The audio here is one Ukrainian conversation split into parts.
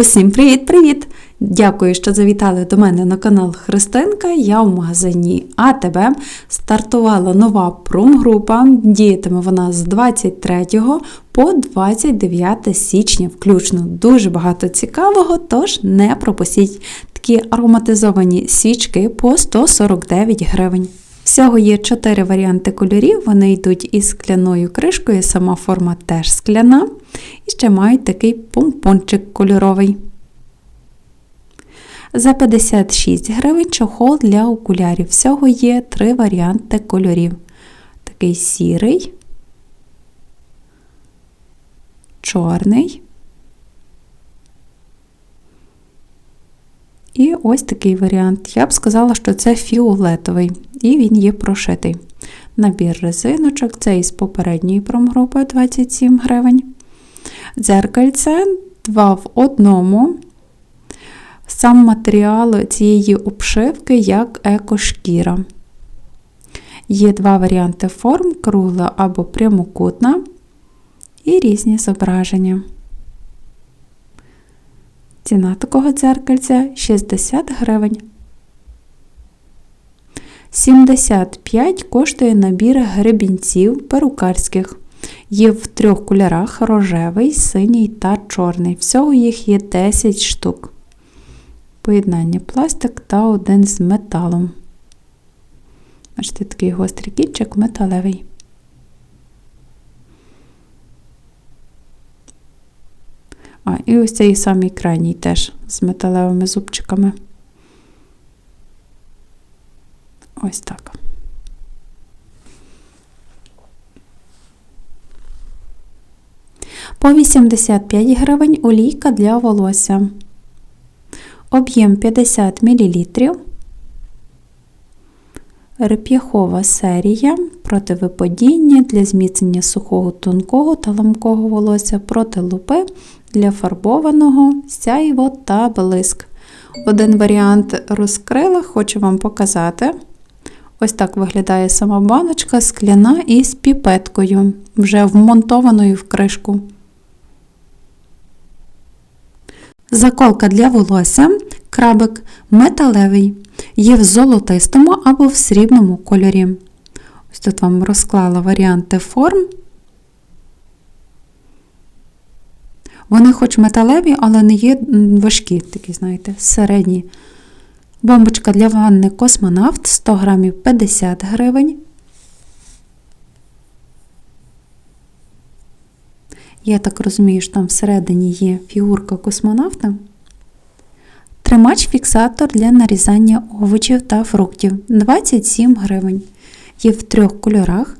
Усім привіт-привіт! Дякую, що завітали до мене на канал Христинка. Я в магазині АТБ. Стартувала нова промгрупа. Діятиме вона з 23 по 29 січня, включно дуже багато цікавого, тож не пропустіть такі ароматизовані свічки по 149 гривень. Всього є 4 варіанти кольорів, вони йдуть із скляною кришкою, сама форма теж скляна. І ще мають такий помпончик кольоровий. За 56 гривень чохол для окулярів. Всього є 3 варіанти кольорів. Такий сірий, чорний. І ось такий варіант. Я б сказала, що це фіолетовий, і він є прошитий. Набір резиночок, це із попередньої промгрупи 27 гривень. Дзеркальце 2 в одному. Сам матеріал цієї обшивки як екошкіра. Є два варіанти форм: кругла або прямокутна, і різні зображення. Ціна такого дзеркальця 60 гривень. 75 коштує набір гребінців перукарських. Є в трьох кольорах рожевий, синій та чорний. Всього їх є 10 штук. Поєднання пластик та один з металом. Бачите, такий гострий кінчик металевий. А, і ось цей самий крайній теж з металевими зубчиками. Ось так. По 85 гривень олійка для волосся. Об'єм 50 мл. Реп'яхова серія противипадіння для зміцнення сухого, тонкого та ламкого волосся проти лупи для фарбованого, сяйво та блиск. Один варіант розкрила, хочу вам показати. Ось так виглядає сама баночка скляна із піпеткою, вже вмонтованою в кришку. Заколка для волосся, крабик металевий, є в золотистому або в срібному кольорі. Ось тут вам розклала варіанти форм. Вони хоч металеві, але не є важкі, такі, знаєте, середні. Бомбочка для ванни космонавт 100 грамів 50 гривень. Я так розумію, що там всередині є фігурка космонавта. Тримач-фіксатор для нарізання овочів та фруктів 27 гривень. Є в трьох кольорах: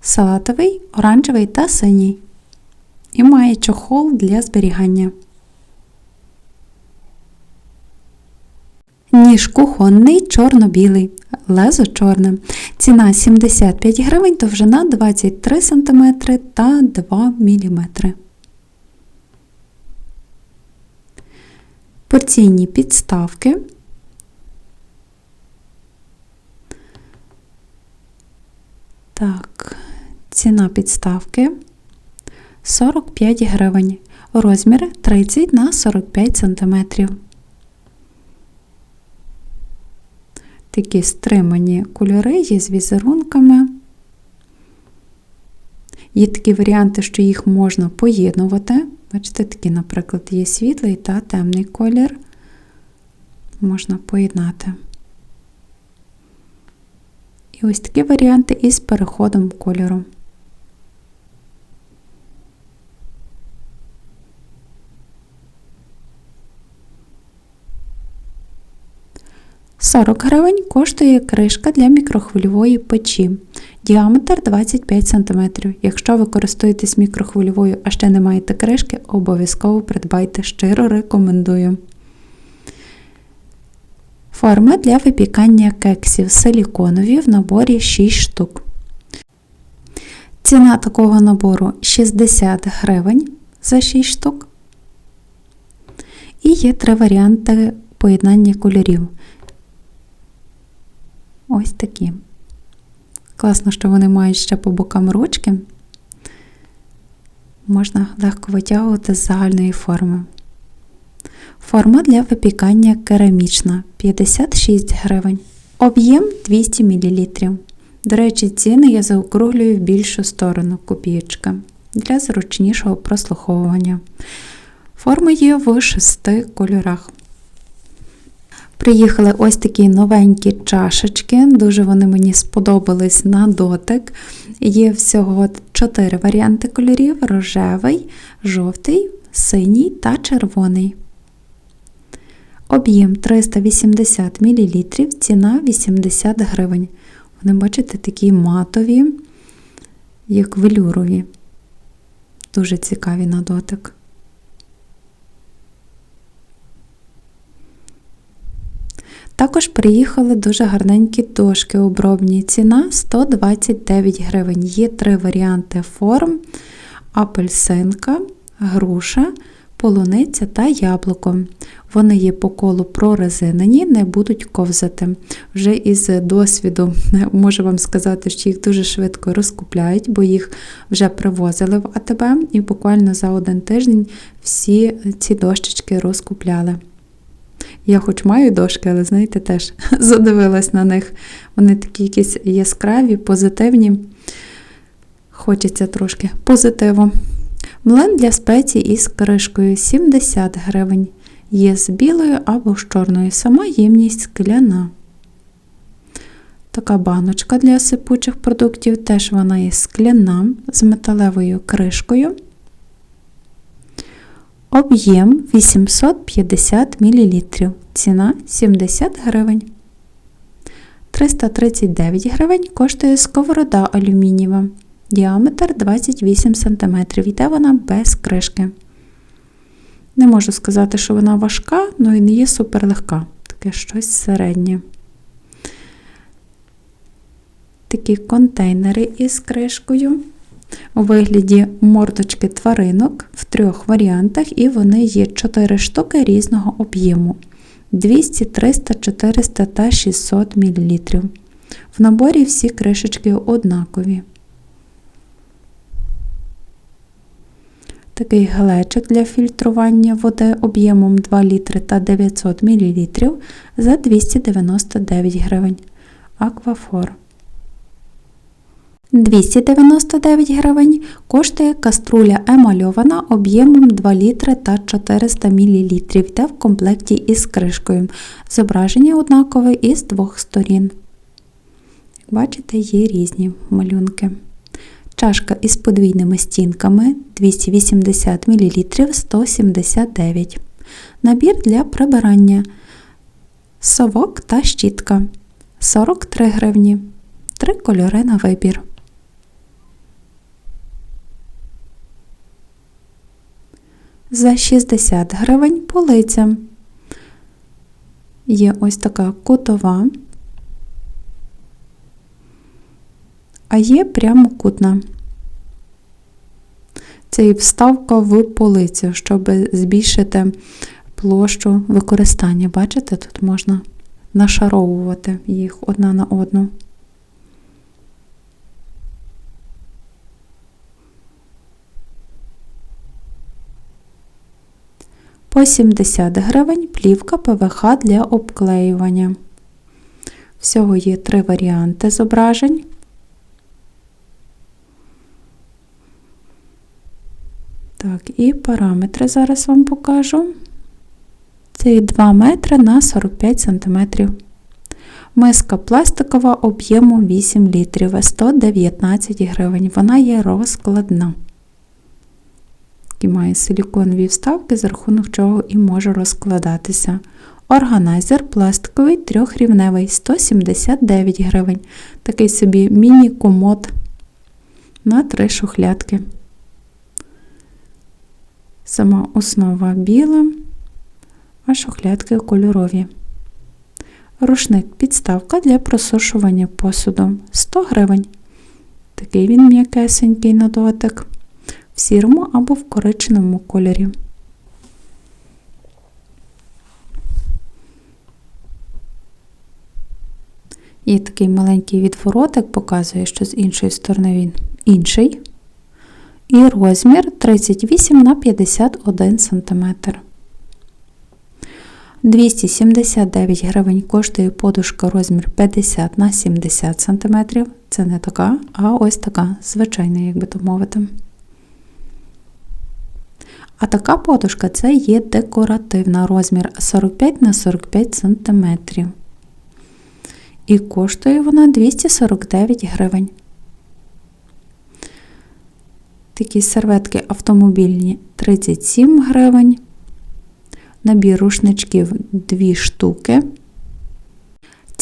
салатовий, оранжевий та синій. І має чохол для зберігання. Ніж кухонний чорно-білий, лезо чорне. Ціна 75 гривень, довжина 23 см та 2 мм. Порційні підставки. Так, ціна підставки 45 гривень. Розмір 30 на 45 см. Такі стримані кольори є з візерунками. Є такі варіанти, що їх можна поєднувати. Бачите, такі, наприклад, є світлий та темний колір. Можна поєднати. І ось такі варіанти із переходом кольору. Сорок гривень коштує кришка для мікрохвильової печі. Діаметр 25 см. Якщо ви користуєтесь мікрохвильовою, а ще не маєте кришки, обов'язково придбайте, щиро рекомендую. Форми для випікання кексів силіконові в наборі 6 штук. Ціна такого набору 60 гривень за 6 штук. І є три варіанти поєднання кольорів. Ось такі. Класно, що вони мають ще по бокам ручки. Можна легко витягувати з загальної форми. Форма для випікання керамічна 56 гривень. Об'єм 200 мл. До речі, ціни я заокруглюю в більшу сторону копієчка для зручнішого прослуховування. Форми є в шести кольорах. Приїхали ось такі новенькі чашечки, дуже вони мені сподобались на дотик. Є всього 4 варіанти кольорів: рожевий, жовтий, синій та червоний. Об'єм 380 мл, ціна 80 гривень. Вони, бачите, такі матові, як велюрові. Дуже цікаві на дотик. Також приїхали дуже гарненькі дошки обробні. Ціна 129 гривень. Є три варіанти форм: апельсинка, груша, полуниця та яблуко. Вони є по колу прорезинені, не будуть ковзати. Вже із досвіду можу вам сказати, що їх дуже швидко розкупляють, бо їх вже привозили в АТБ, і буквально за один тиждень всі ці дощечки розкупляли. Я хоч маю дошки, але, знаєте, теж задивилась на них. Вони такі якісь яскраві, позитивні. Хочеться трошки позитиву. Млин для спецій із кришкою 70 гривень. Є з білою або з чорною. Сама ємність скляна. Така баночка для сипучих продуктів, теж вона є скляна з металевою кришкою. Об'єм 850 мл. Ціна 70 гривень. 339 гривень коштує сковорода алюмінієва. Діаметр 28 см. Йде вона без кришки. Не можу сказати, що вона важка, але і не є суперлегка. Таке щось середнє. Такі контейнери із кришкою у вигляді мордочки тваринок в трьох варіантах, і вони є 4 штуки різного об'єму 200, 300, 400 та 600 мл. В наборі всі кришечки однакові. Такий глечик для фільтрування води об'ємом 2 літри та 900 мл за 299 гривень. Аквафор. 299 гривень коштує каструля емальована об'ємом 2 літри та 400 мл та в комплекті із кришкою. Зображення однакове із двох сторін. Бачите, є різні малюнки. Чашка із подвійними стінками 280 мл 179 Набір для прибирання. Совок та щітка 43 гривні. Три кольори на вибір. За 60 гривень полиця. Є ось така кутова, а є прямокутна. Це і вставка в полицю, щоб збільшити площу використання. Бачите, тут можна нашаровувати їх одна на одну. По 70 гривень плівка ПВХ для обклеювання. Всього є три варіанти зображень. Так, і параметри зараз вам покажу. Це 2 метри на 45 см. Миска пластикова об'єму 8 літрів, 119 гривень. Вона є розкладна. І має силіконові вставки, за рахунок чого і може розкладатися. Органайзер пластиковий трьохрівневий 179 гривень. Такий собі міні-комод на три шухлядки. Сама основа біла, а шухлядки кольорові. Рушник підставка для просушування посуду 100 гривень. Такий він м'якесенький на дотик в сірому або в коричневому кольорі. І такий маленький відворотик показує, що з іншої сторони він інший. І розмір 38 на 51 см. 279 гривень коштує подушка розмір 50 на 70 см. Це не така, а ось така, звичайна, як би то мовити. А така подушка це є декоративна розмір 45 на 45 см. І коштує вона 249 гривень. Такі серветки автомобільні 37 гривень. Набір рушничків 2 штуки.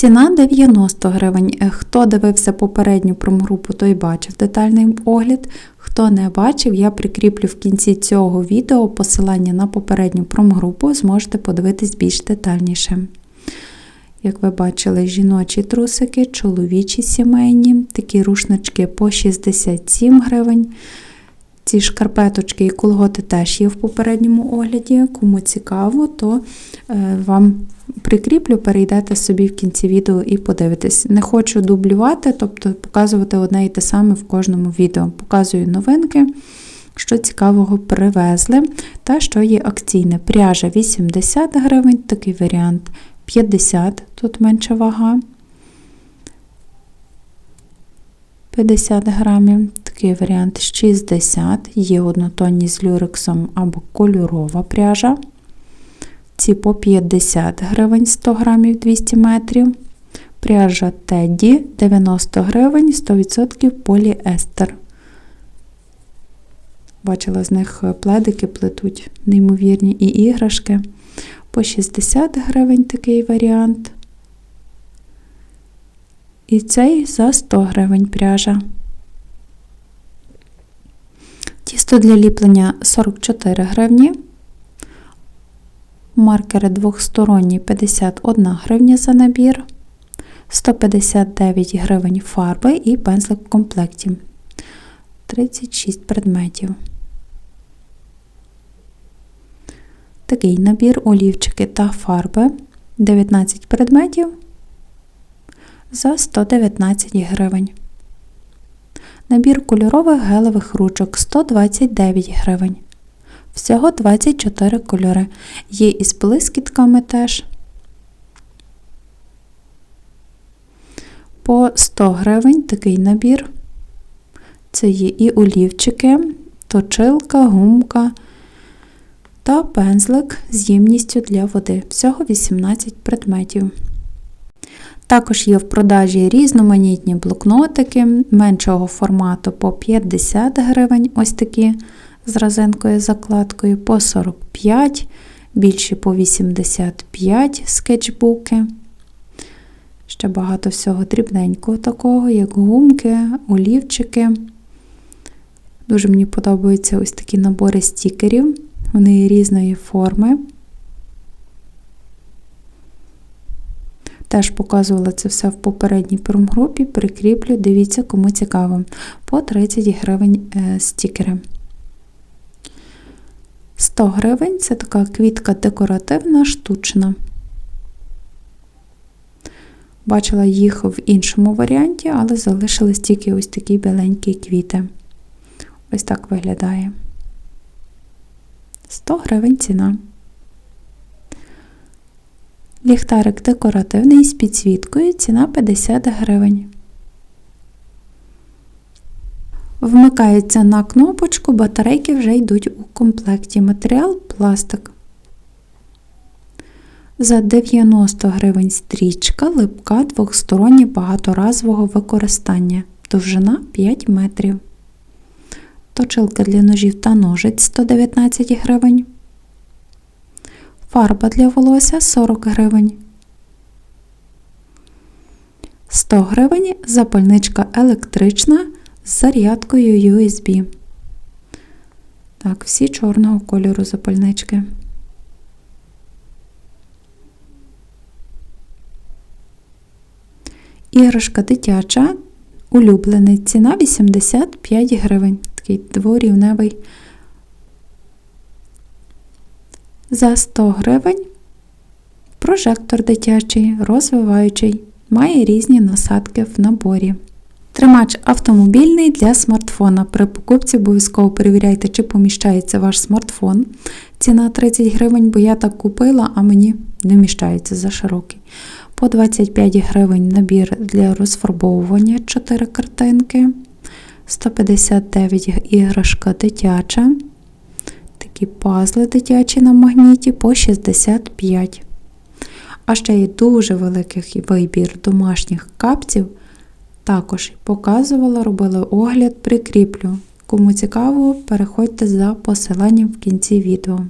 Ціна 90 гривень. Хто дивився попередню промгрупу, той бачив детальний огляд. Хто не бачив, я прикріплю в кінці цього відео посилання на попередню промгрупу, зможете подивитись більш детальніше. Як ви бачили, жіночі трусики, чоловічі сімейні, такі рушнички по 67 гривень. Ці шкарпеточки і колготи теж є в попередньому огляді. Кому цікаво, то е, вам прикріплю, перейдете собі в кінці відео і подивитесь. Не хочу дублювати, тобто показувати одне і те саме в кожному відео. Показую новинки, що цікавого привезли, та що є акційне. Пряжа 80 гривень, такий варіант 50, тут менша вага. 50 грамів, такий варіант 60, є однотонні з люрексом або кольорова пряжа. Ці по 50 гривень 100 грамів 200 метрів. Пряжа Тедді 90 гривень 100% поліестер. Бачила з них пледики плетуть, неймовірні і іграшки. По 60 гривень такий варіант. І цей за 100 гривень пряжа. Тісто для ліплення 44 гривні. Маркери двохсторонні 51 гривня за набір, 159 гривень фарби і пензлик в комплекті. 36 предметів. Такий набір олівчики та фарби 19 предметів за 119 гривень. Набір кольорових гелевих ручок 129 гривень. Всього 24 кольори. Є із блискітками теж. По 100 гривень такий набір. Це є і олівчики, точилка, гумка та пензлик з ємністю для води. Всього 18 предметів. Також є в продажі різноманітні блокнотики меншого формату по 50 гривень, ось такі з розинкою закладкою, по 45, більші по 85 скетчбуки. Ще багато всього дрібненького такого, як гумки, олівчики. Дуже мені подобаються ось такі набори стікерів, вони різної форми. Теж показувала це все в попередній промгрупі, прикріплю, дивіться, кому цікаво. По 30 гривень е, стікери. 100 гривень це така квітка декоративна, штучна. Бачила їх в іншому варіанті, але залишились тільки ось такі біленькі квіти. Ось так виглядає. 100 гривень ціна. Ліхтарик декоративний з підсвіткою, ціна 50 гривень. Вмикається на кнопочку, батарейки вже йдуть у комплекті. Матеріал пластик. За 90 гривень стрічка, липка двохсторонні багаторазового використання. Довжина 5 метрів. Точилка для ножів та ножиць 119 гривень. Фарба для волосся 40 гривень. 100 гривень запальничка електрична з зарядкою USB. Так, всі чорного кольору запальнички. Іграшка дитяча, улюблений. Ціна 85 гривень. Такий дворівневий. За 100 гривень прожектор дитячий, розвиваючий, має різні насадки в наборі. Тримач автомобільний для смартфона. При покупці обов'язково перевіряйте, чи поміщається ваш смартфон. Ціна 30 гривень, бо я так купила, а мені не вміщається за широкий. По 25 гривень набір для розфарбовування 4 картинки. 159 іграшка дитяча. Такі пазли дитячі на магніті по 65. А ще є дуже великий вибір домашніх капців. Також показувала, робила огляд, прикріплю. Кому цікаво, переходьте за посиланням в кінці відео.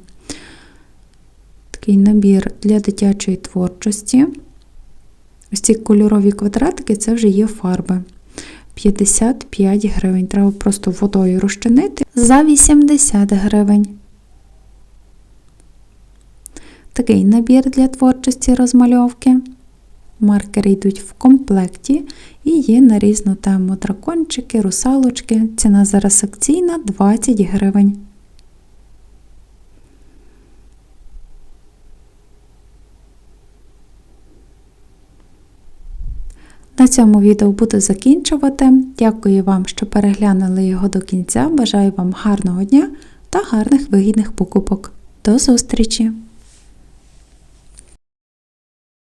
Такий набір для дитячої творчості. Ось ці кольорові квадратики це вже є фарби. 55 гривень. Треба просто водою розчинити за 80 гривень. Такий набір для творчості розмальовки. Маркери йдуть в комплекті і є на різну тему дракончики, русалочки. Ціна зараз акційна 20 гривень. На цьому відео буду закінчувати. Дякую вам, що переглянули його до кінця. Бажаю вам гарного дня та гарних вигідних покупок. До зустрічі!